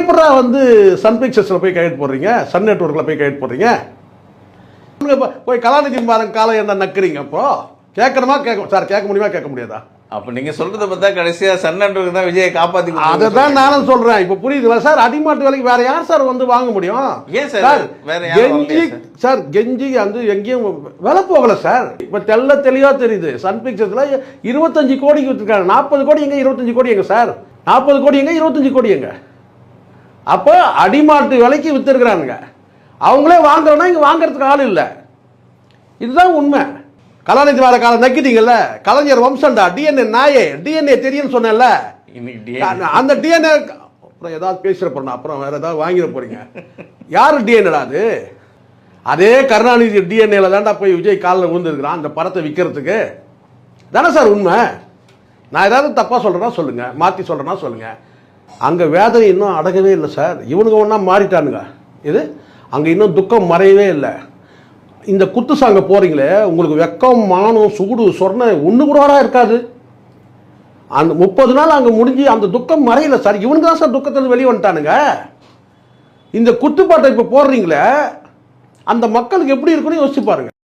எப்படா வந்து சன் பிக்சர்ஸில் போய் கையெழுத்து போடுறீங்க? சன் நெட்ஒர்க்கில் போய் கையெழுத்து போடுறீங்க? போய் கலாநிதி மாறன் காலம் என்ன நக்குறீங்க அப்போ? கேட்கணுமா கேட்க சார் கேட்க முடியுமா? கேட்க முடியாதா? அப்ப நீங்க சொல்றத பார்த்தா கடைசியா சன்னன்றது தான் விஜயை காப்பாத்தி அதை தான் நானும் சொல்றேன். இப்போ புரியுதுல சார்? அடிமாட்டு வேலைக்கு வேற யார் சார் வந்து வாங்க முடியும்? ஏன் சார்? வேற கெஞ்சி சார்? கெஞ்சி வந்து எங்கேயும் விலை போகல சார். இப்போ தெள்ள தெளிவா தெரியுது. சன் பிக்சர்ஸ்ல இருபத்தஞ்சு கோடிக்கு வித்துருக்காங்க. நாற்பது கோடி எங்க? இருபத்தஞ்சு கோடி எங்க சார்? நாற்பது கோடி எங்க? இருபத்தஞ்சு கோடி எங்க? அப்போ அடிமாட்டு விலைக்கு வித்துருக்குறானுங்க. அவங்களே வாங்குறோன்னா இங்க வாங்குறதுக்கு ஆள் இல்லை. இதுதான் உண்மை. கலாநிதி வார காலம் நக்கிட்டீங்கல்ல? கலைஞர் வம்சம்டா டிஎன்ஏ நாயே டிஎன்ஏ தெரியும்னு சொன்னேன்ல? அந்த- டிஎன்ஏ அப்புறம் ஏதாவது பேசுகிற போறேன். அப்புறம் வேற ஏதாவது வாங்கிட போறீங்க. யார் டிஎன்ஏடா அது? அதே கருணாநிதி டிஎன்ஏல தான்டா போய் விஜய் காலில் விழுந்துருக்கிறான் அந்த படத்தை விற்கிறதுக்கு தானே சார் உண்மை? நான் ஏதாவது தப்பாக சொல்கிறேன்னா சொல்லுங்க மாற்றி சொல்கிறேன்னா சொல்லுங்க. அங்கே வேதனை இன்னும் அடங்கவே இல்லை சார். இவனுங்க ஒன்றா மாறிட்டானுங்க. இது? அங்கே இன்னும் துக்கம் மறையவே இல்லை. இந்த குத்து சாங்க போகிறீங்களே உங்களுக்கு வெக்கம் மானம் சூடு சொர்ண ஒன்று கூடவா இருக்காது. அந்த முப்பது நாள் அங்கே முடிஞ்சு அந்த துக்கம் மறையல சார். இவனுக்கு தான் சார் துக்கத்தில் வெளியே வந்துட்டானுங்க. இந்த குத்துப்பாட்டை இப்போ போடுறீங்களே அந்த மக்களுக்கு எப்படி இருக்குன்னு யோசிச்சு பாருங்கள்